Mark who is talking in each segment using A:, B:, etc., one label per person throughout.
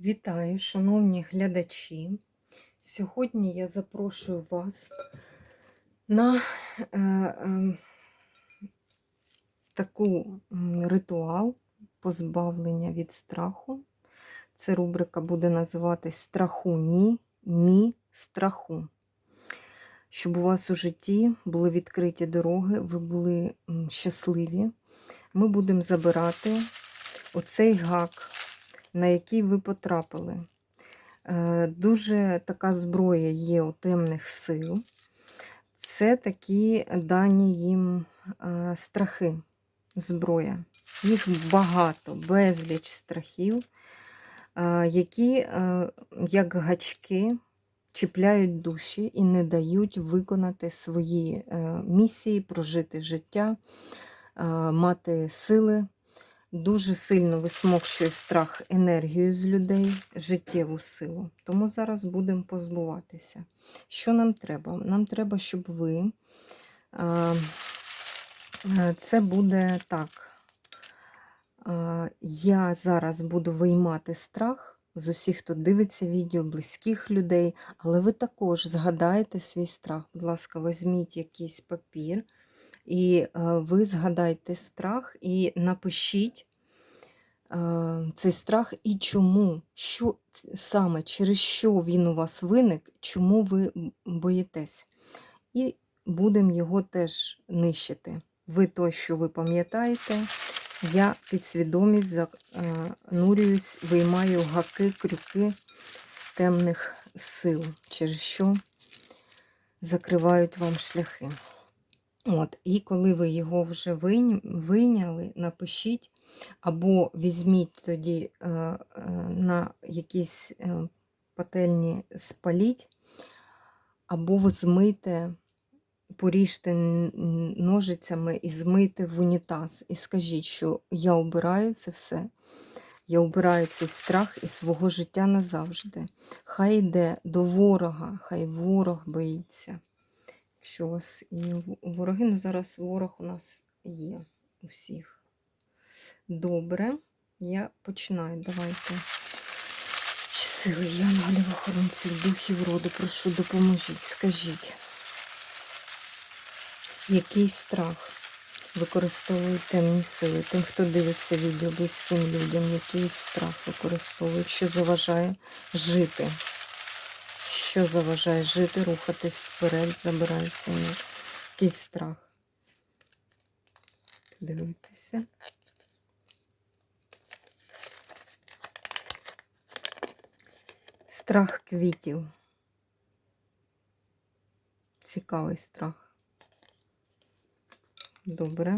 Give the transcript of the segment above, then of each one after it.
A: Вітаю, шановні глядачі. Сьогодні я запрошую вас на е, е, таку ритуал позбавлення від страху. Це рубрика буде називатись Страху ні, ні страху. Щоб у вас у житті були відкриті дороги, ви були щасливі. Ми будемо забирати оцей гак, на який ви потрапили. Е, Дуже така зброя є у темних сил. Це такі дані їм е, страхи, зброя. Їх багато, безліч страхів, е, які, як гачки, чіпляють душі і не дають виконати свої місії, прожити життя, мати сили дуже сильно висмокчує страх енергію з людей, життєву силу. Тому зараз будемо позбуватися. Що нам треба? Нам треба, щоб ви. Це буде так. Я зараз буду виймати страх з усіх, хто дивиться відео, близьких людей, але ви також згадайте свій страх. Будь ласка, візьміть якийсь папір, і е, ви згадайте страх і напишіть е, цей страх і чому, що саме через що він у вас виник, чому ви боїтесь. І будемо його теж нищити. Ви то, що ви пам'ятаєте, я підсвідомість занурююсь, виймаю гаки, крюки темних сил, через що закривають вам шляхи. От, і коли ви його вже вийня- вийняли, напишіть, або візьміть тоді е, е, на якісь е, пательні спаліть, або змийте, поріжте ножицями і змийте в унітаз. І скажіть, що я обираю це все. Я обираю цей страх із свого життя назавжди. Хай йде до ворога, хай ворог боїться. У вас і вороги, ну зараз ворог у нас є у всіх. Добре, я починаю. Давайте. Сили янголів, охоронців, духів роду, прошу, допоможіть, скажіть. Який страх використовують темні сили? Тим, хто дивиться відео близьким людям, який страх використовують, що заважає жити? Що заважає жити, рухатись вперед, забирається ні. Який страх. Дивитися. Страх квітів. Цікавий страх. Добре.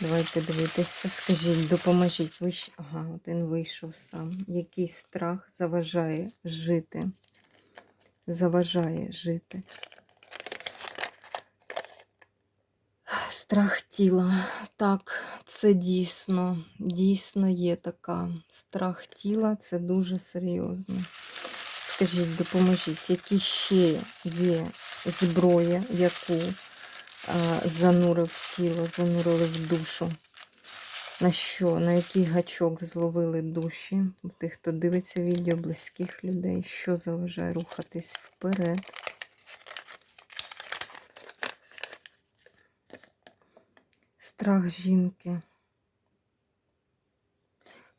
A: Давайте дивитися. Скажіть, допоможіть. Ага, один вийшов сам. Який страх заважає жити? Заважає жити. Страх тіла. Так, це дійсно, дійсно є така. Страх тіла це дуже серйозно. Скажіть, допоможіть, які ще є зброя, яку занурив тіло, занурили в душу? На що, на який гачок зловили душі? Тих, хто дивиться відео близьких людей, що заважає рухатись вперед? Страх жінки.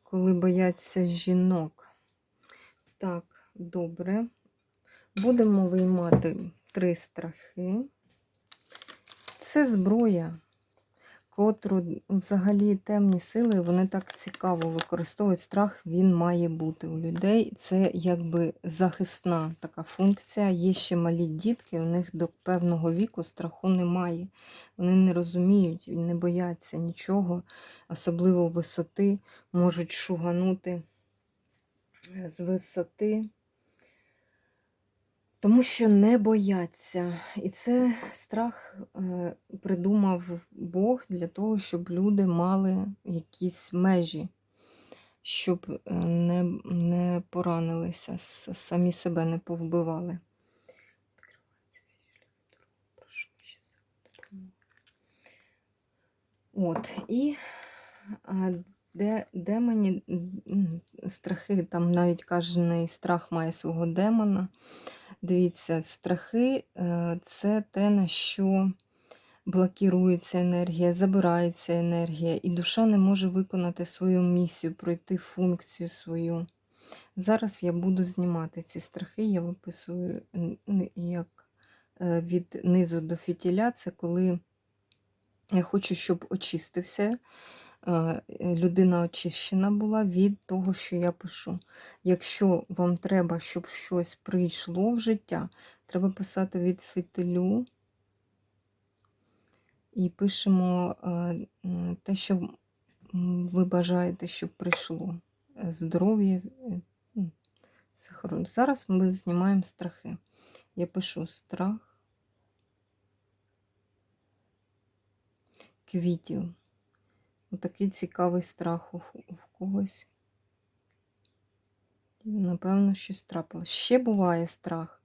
A: Коли бояться жінок. Так, добре. Будемо виймати три страхи. Це зброя, котру взагалі темні сили, вони так цікаво використовують. Страх, він має бути у людей. Це якби захисна така функція. Є ще малі дітки, у них до певного віку страху немає. Вони не розуміють, не бояться нічого, особливо висоти, можуть шуганути е, з висоти. Тому що не бояться. І це страх е, придумав Бог для того, щоб люди мали якісь межі, щоб е, не, не поранилися, самі себе не повбивали. От, і Де, демоні, страхи, там навіть кожен страх має свого демона. Дивіться, страхи е, це те, на що блокірується енергія, забирається енергія, і душа не може виконати свою місію, пройти функцію свою. Зараз я буду знімати ці страхи, я виписую як е, від низу до фітіля, це коли я хочу, щоб очистився. Е, Людина очищена була від того, що я пишу. Якщо вам треба, щоб щось прийшло в життя, треба писати від фітилю і пишемо е, те, що ви бажаєте, щоб прийшло. Е, Здоров'я. е, Зараз ми знімаємо страхи. Я пишу страх квітів. Отакий цікавий страх у, когось. Напевно, щось трапилось. Ще буває страх.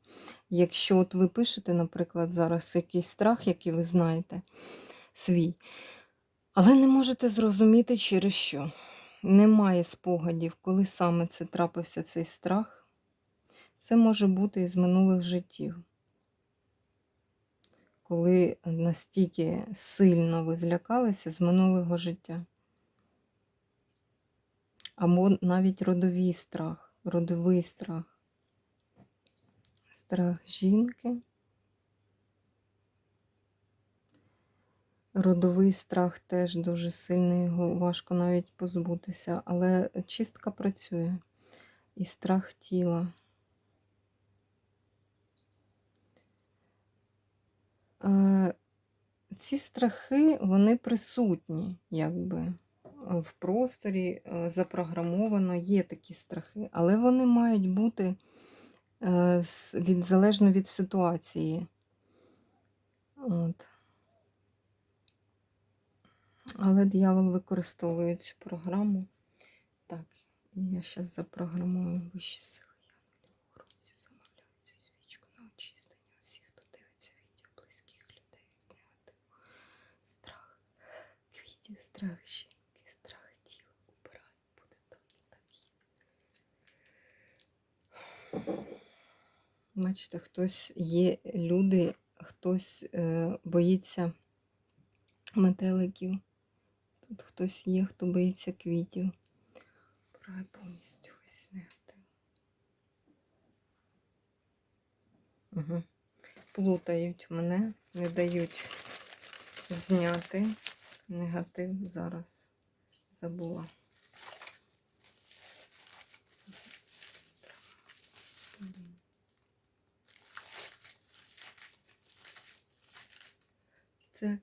A: Якщо от ви пишете, наприклад, зараз якийсь страх, який ви знаєте, свій, але не можете зрозуміти, через що. Немає спогадів, коли саме це трапився цей страх. Це може бути із минулих життів. Коли настільки сильно ви злякалися з минулого життя. Або навіть родовий страх, родовий страх. Страх жінки. Родовий страх теж дуже сильний, його важко навіть позбутися, але чистка працює. І страх тіла. Ці страхи, вони присутні, якби в просторі е, запрограмовано є такі страхи, але вони мають бути е, від, залежно від ситуації. От. Але диявол використовує цю програму. Так, я зараз запрограмую вищі сили. Я в році замовляю цю свічку на очистення усіх, хто дивиться відео близьких людей від негативу. Страх квітів, страх жінки, страх тіла. Убирай, буде так і так. Бачите, хтось є люди, хтось е, боїться метеликів. Тут хтось є, хто боїться квітів. Брай повністю весь негатив. Угу. Плутають мене, не дають зняти негатив. Зараз забула. Це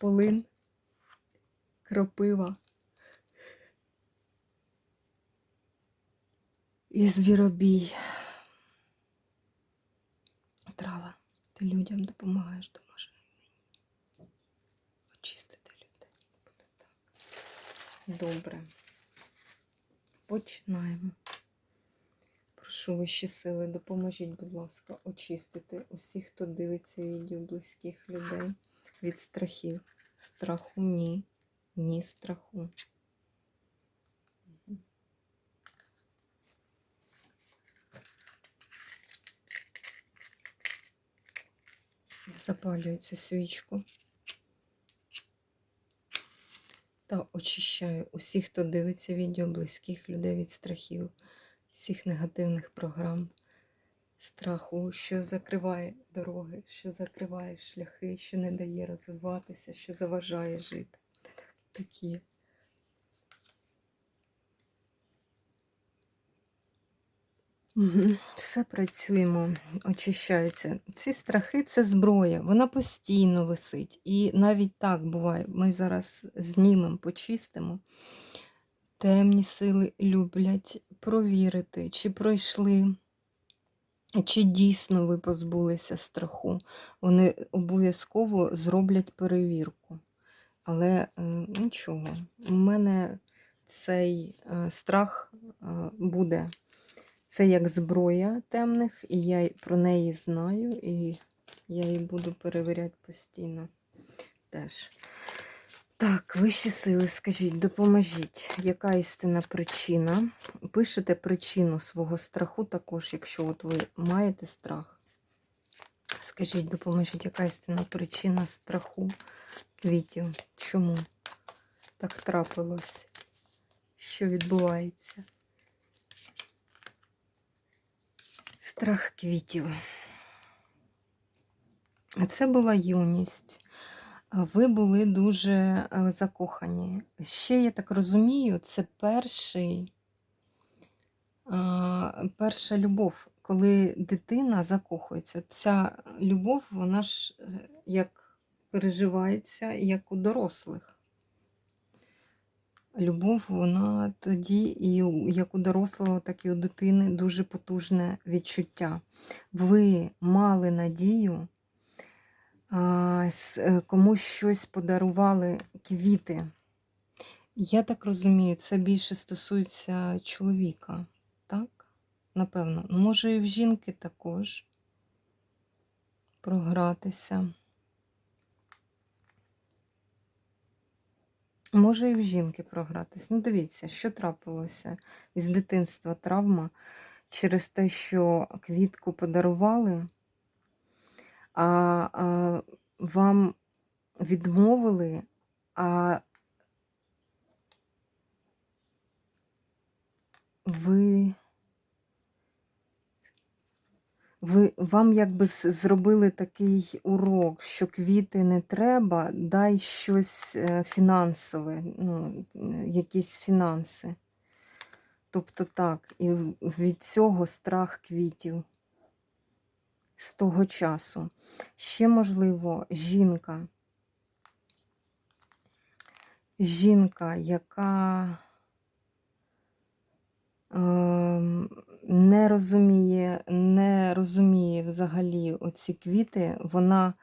A: полин, кропива і звіробій. Трава. Ти людям допомагаєш, допоможе мені. Очистити людей. Буде так. Добре. Починаємо. Прошу вищі сили, допоможіть, будь ласка, очистити усіх, хто дивиться відео близьких людей від страхів. Страху ні. Ні страху. Я запалюю цю свічку. Та очищаю усіх, хто дивиться відео близьких людей від страхів, всіх негативних програм, страху, що закриває дороги, що закриває шляхи, що не дає розвиватися, що заважає жити. Такі. Все працюємо, очищається. Ці страхи це зброя, вона постійно висить. І навіть так буває. Ми зараз знімемо, почистимо. Темні сили люблять провірити, чи пройшли, чи дійсно ви позбулися страху. Вони обов'язково зроблять перевірку. Але е, нічого, у мене цей е, страх е, буде. Це як зброя темних, і я про неї знаю, і я її буду перевіряти постійно теж. Так, вищі сили, скажіть, допоможіть, яка істинна причина? Пишете причину свого страху також, якщо от ви маєте страх. Скажіть, допоможіть, яка істинна причина страху квітів? Чому так трапилось? Що відбувається? Страх квітів. Це була юність. Ви були дуже е, закохані. Ще, я так розумію, це перший, перша любов, коли дитина закохується. Ця любов, вона ж е, як переживається, як у дорослих. Любов, вона тоді і як у дорослого, так і у дитини дуже потужне відчуття. Ви мали надію, е, комусь щось подарували квіти. Я так розумію, це більше стосується чоловіка, так? Напевно. Може, і в жінки також програтися. Може, і в жінки програтись. Ну, дивіться, що трапилося із дитинства травма через те, що квітку подарували, а, а вам відмовили, а ви, ви вам якби зробили такий урок, що квіти не треба, дай щось е, фінансове, ну, якісь фінанси. Тобто так, і від цього страх квітів з того часу. Ще, можливо, жінка. Жінка, яка не розуміє, не розуміє взагалі оці квіти, вона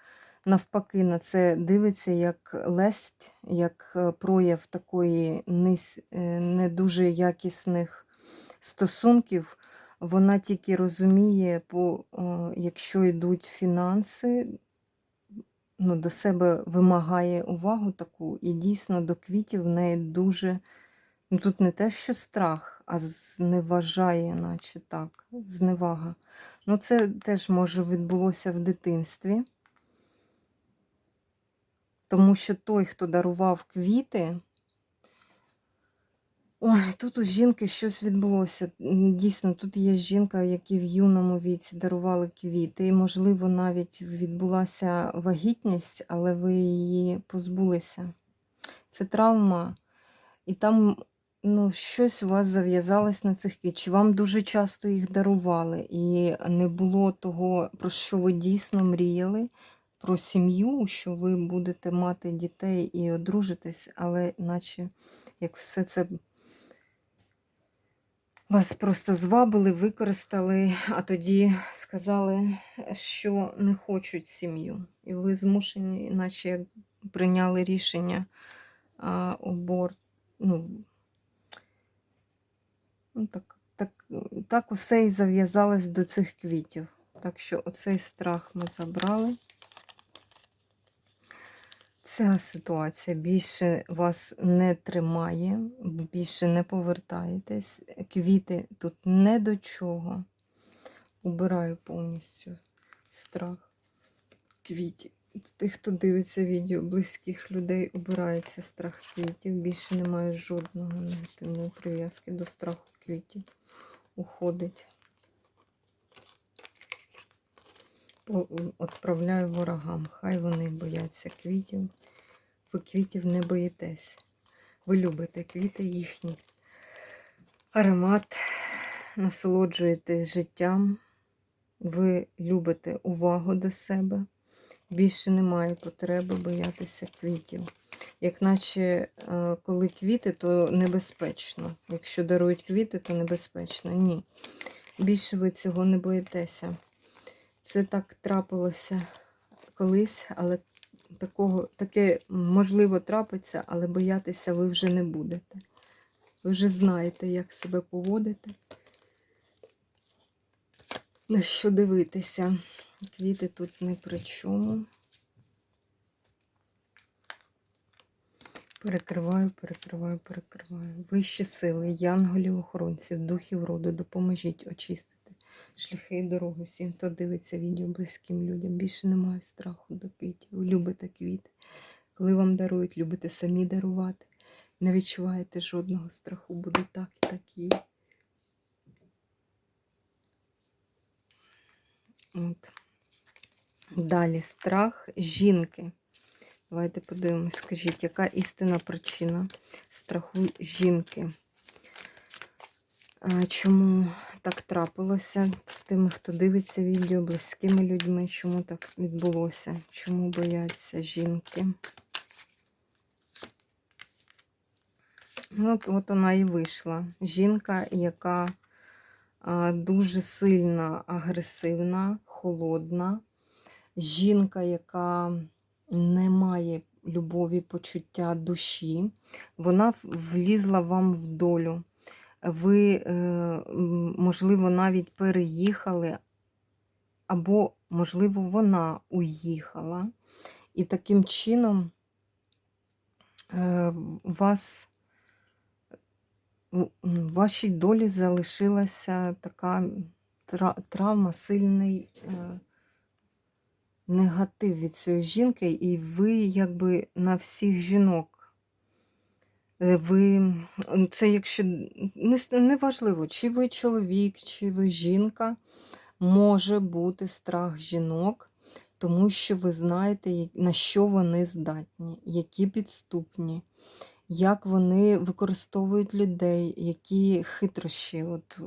A: навпаки на це дивиться як лесть, як е, прояв такої е, не дуже якісних стосунків. Вона тільки розуміє, по, е, якщо йдуть фінанси, ну, до себе вимагає увагу таку, і дійсно до квітів в неї дуже. Ну, тут не те, що страх, а зневажає, наче так, зневага. Ну, це теж може відбулося в дитинстві. Тому що той, хто дарував квіти, ой, тут у жінки щось відбулося. Дійсно, тут є жінка, які в юному віці дарували квіти. І, можливо, навіть відбулася вагітність, але ви її позбулися. Це травма. І там ну, щось у вас зав'язалось на цих квіт. Чи вам дуже часто їх дарували, і не було того, про що ви дійсно мріяли, про сім'ю, що ви будете мати дітей і одружитись, але наче як все це вас просто звабили, використали, а тоді сказали, що не хочуть сім'ю. І ви змушені, наче як прийняли рішення а, обор, ну, ну, так, так, так усе і зав'язалось до цих квітів. Так що оцей страх ми забрали. Ця ситуація більше вас не тримає, більше не повертаєтесь. Квіти тут не до чого. Убираю повністю страх квітів. Тих, хто дивиться відео близьких людей, убирається страх квітів. Більше немає жодного негативної прив'язки до страху квітів. Уходить. Отправляю ворогам. Хай вони бояться квітів. Ви квітів не боїтесь. Ви любите квіти їхні. Аромат, насолоджуєтесь життям. Ви любите увагу до себе. Більше немає потреби боятися квітів. Як наче, е, коли квіти, то небезпечно. Якщо дарують квіти, то небезпечно. Ні. Більше ви цього не боїтеся. Це так трапилося колись, але такого, таке можливо трапиться, але боятися ви вже не будете. Ви вже знаєте, як себе поводити, на що дивитися. Квіти тут не при чому. Перекриваю, перекриваю, перекриваю. Вищі сили, янголів, охоронців, духів роду, допоможіть очистити шляхи і дороги всім, хто дивиться відео близьким людям. Більше немає страху до квітів. Ви любите квіти. Коли вам дарують, любите самі дарувати. Не відчуваєте жодного страху, буде так і так є. От. Далі страх жінки. Давайте подивимось, скажіть, яка істинна причина страху жінки? Чому так трапилося з тими, хто дивиться відео, близькими людьми? Чому так відбулося? Чому бояться жінки? Ну, От, от вона і вийшла. Жінка, яка дуже сильна, агресивна, холодна. Жінка, яка не має любові, почуття душі, вона влізла вам в долю. Ви, е, можливо, навіть переїхали, або, можливо, вона уїхала. І таким чином е, вас в в вашій долі залишилася така травма, сильний е, негатив від цієї жінки, і ви якби на всіх жінок. Е, Ви, це якщо не, не чи ви чоловік, чи ви жінка, може бути страх жінок, тому що ви знаєте, на що вони здатні, які підступні, як вони використовують людей, які хитрощі от,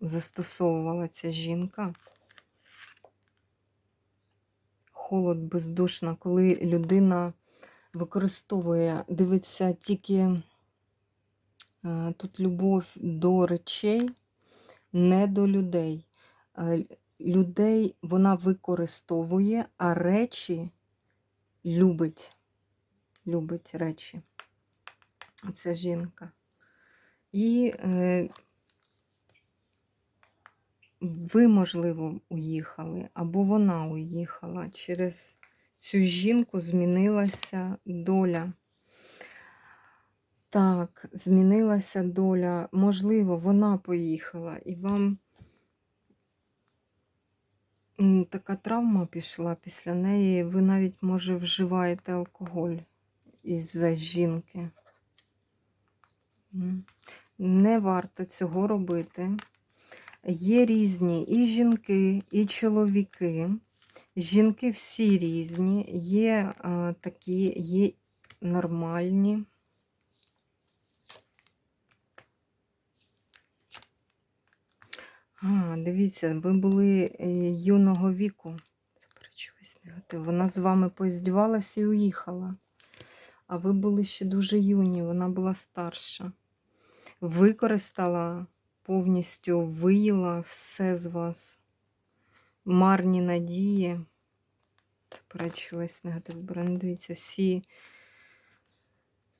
A: застосовувала ця жінка. Холод бездушна, коли людина використовує, дивиться тільки е, тут любов до речей, не до людей. Е, Людей вона використовує, а речі любить. Любить речі. Оця жінка. І е, ви, можливо, уїхали, або вона уїхала. Через цю жінку змінилася доля. Так, змінилася доля. Можливо, вона поїхала, і вам така травма пішла після неї. Ви навіть, може, вживаєте алкоголь із-за жінки. Не варто цього робити. Є різні і жінки, і чоловіки. Жінки всі різні, є а, такі, є нормальні. А, дивіться, ви були е, юного віку. Заперечуюсь негатив. Вона з вами поіздівалася і уїхала. А ви були ще дуже юні, вона була старша. Використала повністю, виїла все з вас. Марні надії. Заперечуюсь негатив. Бренд, дивіться, всі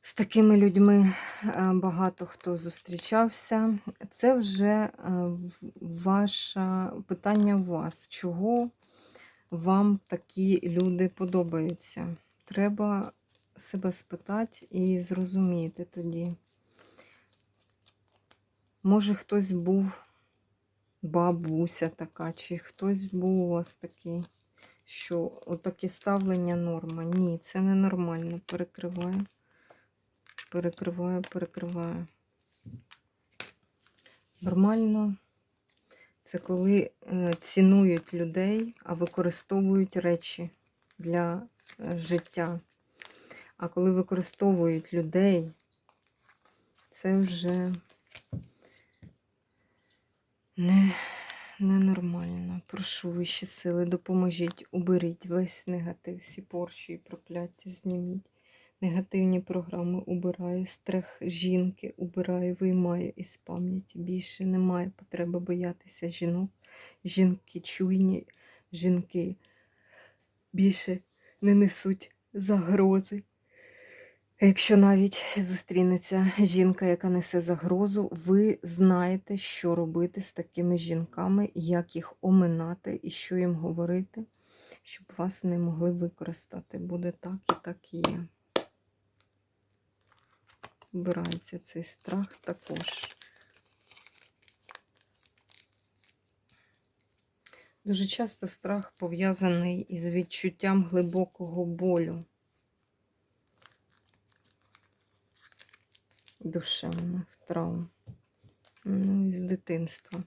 A: з такими людьми е, багато хто зустрічався. Це вже е, ваше питання в вас. Чого вам такі люди подобаються? Треба себе спитати і зрозуміти тоді. Може, хтось був бабуся така, чи хтось був у вас такий, що отаке ставлення норма. Ні, це ненормально. Перекриваю. Перекриваю, перекриваю. Нормально. Це коли е, цінують людей, а використовують речі для е, життя. А коли використовують людей, це вже не, ненормально. Прошу вищі сили, допоможіть, уберіть весь негатив, всі порчі і прокляття зніміть. Негативні програми убираю, страх жінки убираю, виймаю із пам'яті. Більше немає потреби боятися жінок. Жінки чуйні, жінки більше не несуть загрози. Якщо навіть зустрінеться жінка, яка несе загрозу, ви знаєте, що робити з такими жінками, як їх оминати і що їм говорити, щоб вас не могли використати. Буде так і так і є. вбирається цей страх також. Дуже часто страх пов'язаний із відчуттям глибокого болю. Душевних травм. Ну, із дитинства.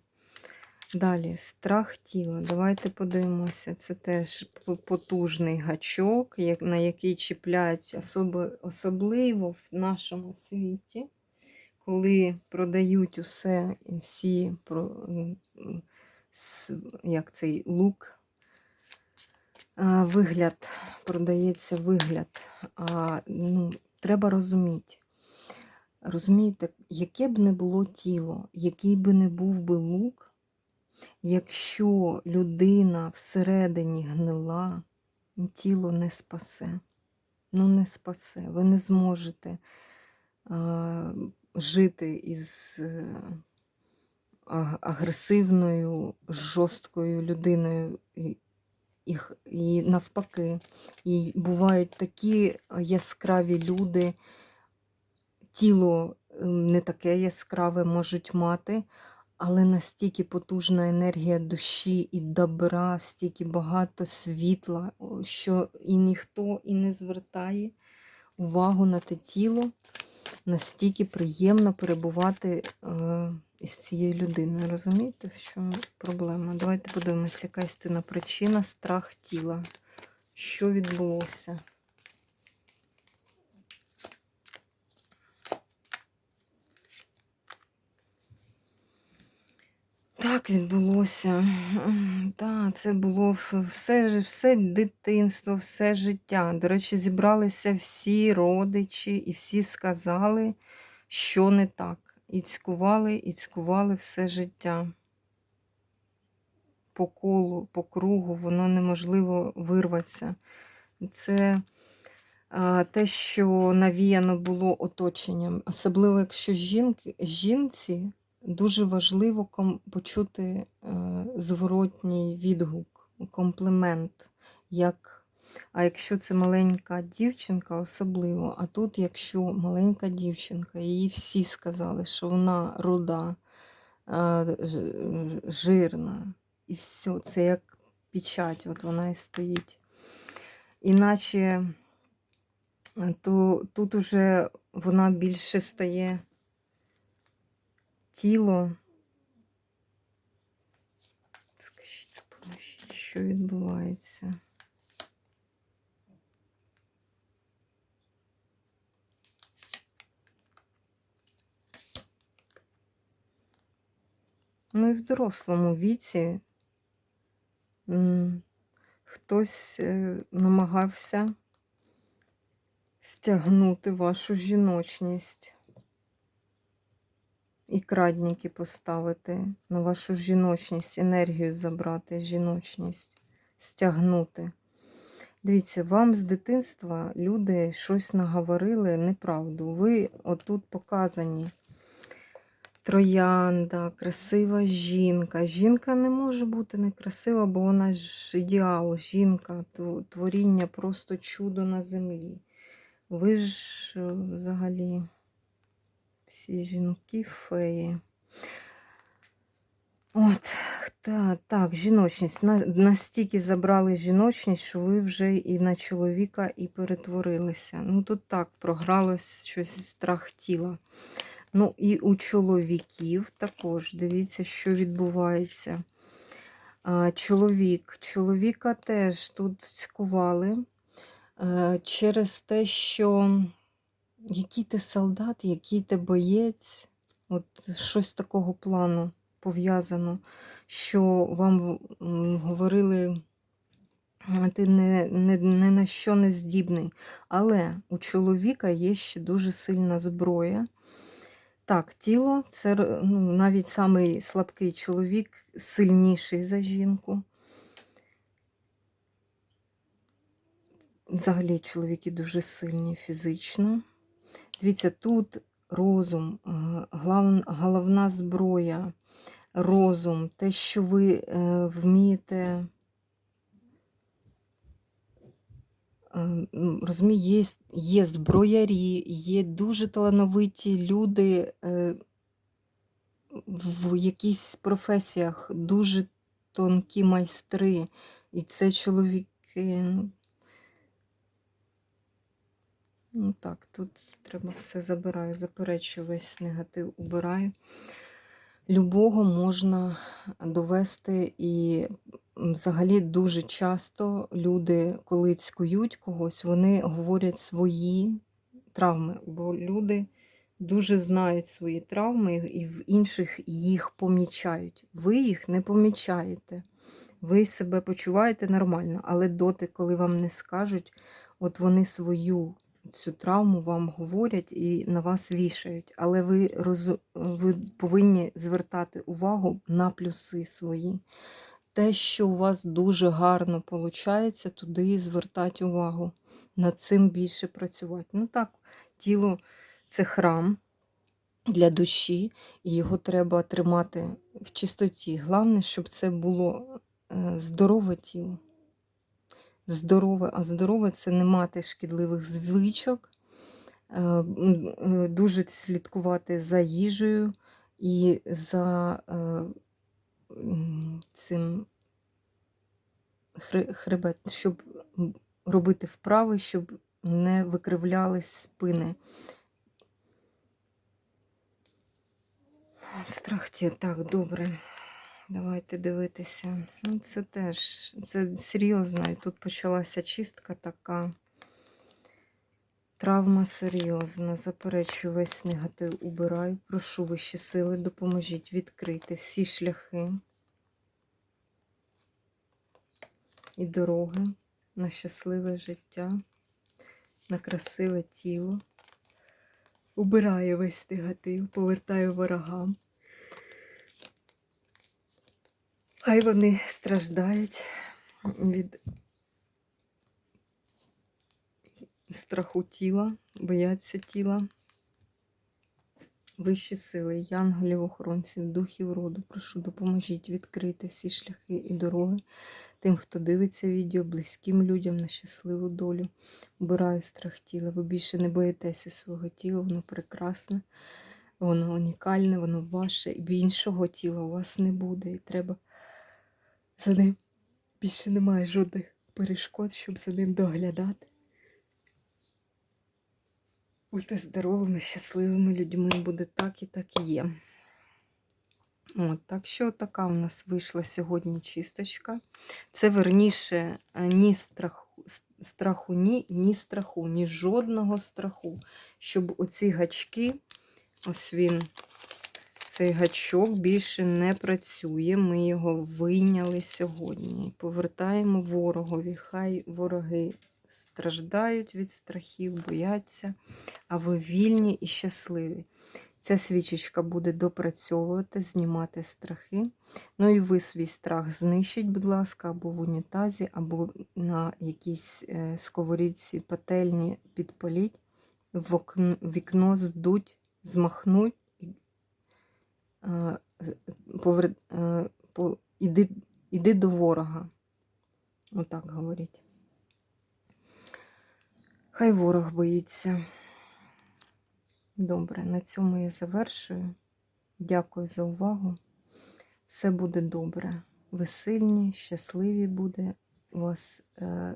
A: Далі, страх тіла. Давайте подивимося. Це теж потужний гачок, на який чіпляють особи, особливо в нашому світі, коли продають усе всі як цей лук. Вигляд, продається вигляд. А, ну, треба розуміти. Розумієте, яке б не було тіло, який би не був би лук, якщо людина всередині гнила, тіло не спасе. Ну, не спасе. Ви не зможете а, жити із е, агресивною, жорсткою людиною. І навпаки, і бувають такі яскраві люди, тіло е, не таке яскраве можуть мати, але настільки потужна енергія душі і добра, стільки багато світла, що і ніхто і не звертає увагу на те тіло. Настільки приємно перебувати е, із цією людиною. Розумієте, в чому проблема? Давайте подивимося, яка істинна причина страх тіла. Що відбулося? Так відбулося. Так, це було все, все дитинство, все життя. До речі, зібралися всі родичі і всі сказали, що не так. І цькували, і цькували все життя. По колу, по кругу, воно неможливо вирватися. Це а, те, що навіяно було оточенням. Особливо, якщо жінки, жінці дуже важливо почути е, зворотній відгук, комплімент. Як, а якщо це маленька дівчинка, особливо. А тут, якщо маленька дівчинка, їй всі сказали, що вона руда, е, жирна, і все, це як печать, от вона і стоїть. Іначе е, то тут уже вона більше стає тіло. Скажіть, допоможіть, що відбувається? Ну і в дорослому віці хтось е, намагався стягнути вашу жіночність і крадніки поставити на вашу жіночність, енергію забрати, жіночність, стягнути. Дивіться, вам з дитинства люди щось наговорили неправду. Ви отут показані. Троянда, красива жінка. Жінка не може бути некрасива, бо вона ж ідеал, жінка, творіння, просто чудо на землі. Ви ж е, взагалі всі жінки феї. От, та, так, жіночність. На, настільки забрали жіночність, що ви вже і на чоловіка і перетворилися. Ну, тут так програлось щось страх тіла. Ну, і у чоловіків також дивіться, що відбувається. Чоловік. Чоловіка теж тут цькували е, через те, що який ти солдат, який ти боєць, от щось такого плану пов'язано, що вам говорили, ти не, не, не на що не здібний. Але у чоловіка є ще дуже сильна зброя. Так, тіло це ну, навіть самий слабкий чоловік сильніший за жінку. Взагалі чоловіки дуже сильні фізично. Дивіться, тут розум, е, головна зброя, розум, те, що ви е, вмієте Е, Розумію, є, є зброярі, є дуже талановиті люди в якихось професіях, дуже тонкі майстри. І це чоловіки. Ну, так, тут треба все забираю, заперечую весь негатив, убираю. Любого можна довести, і взагалі дуже часто люди, коли цькують когось, вони говорять свої травми, бо люди дуже знають свої травми і в інших їх помічають. Ви їх не помічаєте. Ви себе почуваєте нормально, але доти, коли вам не скажуть, от вони свою цю травму вам говорять і на вас вішають. Але ви, роз... ви повинні звертати увагу на плюси свої. Те, що у вас дуже гарно виходить, туди звертати увагу. Над цим більше працювати. Ну так, тіло це храм для душі, і його треба тримати в чистоті. Головне, щоб це було е, здорове тіло. Здорове, а здорове це не мати шкідливих звичок, е, е, дуже слідкувати за їжею і за е, цим хребет, щоб робити вправи, щоб не викривлялись спини. Страх ті, так, добре. Давайте дивитися. Ну, це теж це серйозно. І тут почалася чистка така. Травма серйозна. Заперечую весь негатив убираю. Прошу вищі сили, допоможіть відкрити всі шляхи і дороги на щасливе життя, на красиве тіло. Убираю весь негатив, повертаю ворогам. Хай вони страждають від страху тіла, бояться тіла. Вищі сили, янголів, охоронців, духів роду, прошу, допоможіть відкрити всі шляхи і дороги тим, хто дивиться відео, близьким людям на щасливу долю. Убираю страх тіла. Ви більше не боїтеся свого тіла, воно прекрасне, воно унікальне, воно ваше, і іншого тіла у вас не буде. І треба за ним більше немає жодних перешкод, щоб за ним доглядати. Будьте здоровими, щасливими людьми, буде так і так і є. От, так що така у нас вийшла сьогодні чисточка. Це верніше е, ні страху, страху ні, ні страху, ні жодного страху. Щоб оці гачки, ось він, цей гачок більше не працює. Ми його вийняли сьогодні. Повертаємо ворогові. Хай вороги страждають від страхів, бояться, а ви вільні і щасливі. Ця свічечка буде допрацьовувати, знімати страхи. Ну і ви свій страх знищіть, будь ласка, або в унітазі, або на якійсь е, сковорідці пательні підпаліть, вікно здуть, змахнуть. Е, повер- е, по- Іди, іди до ворога. Отак говоріть. Хай ворог боїться. Добре, на цьому я завершую. Дякую за увагу. Все буде добре. Ви сильні, щасливі буде. У вас е,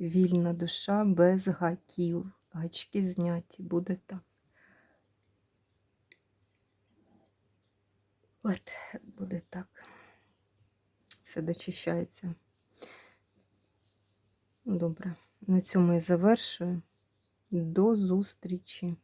A: вільна душа без гаків. Гачки зняті. Буде так. От, буде так. Все дочищається. Добре. На цьому я завершую. До зустрічі.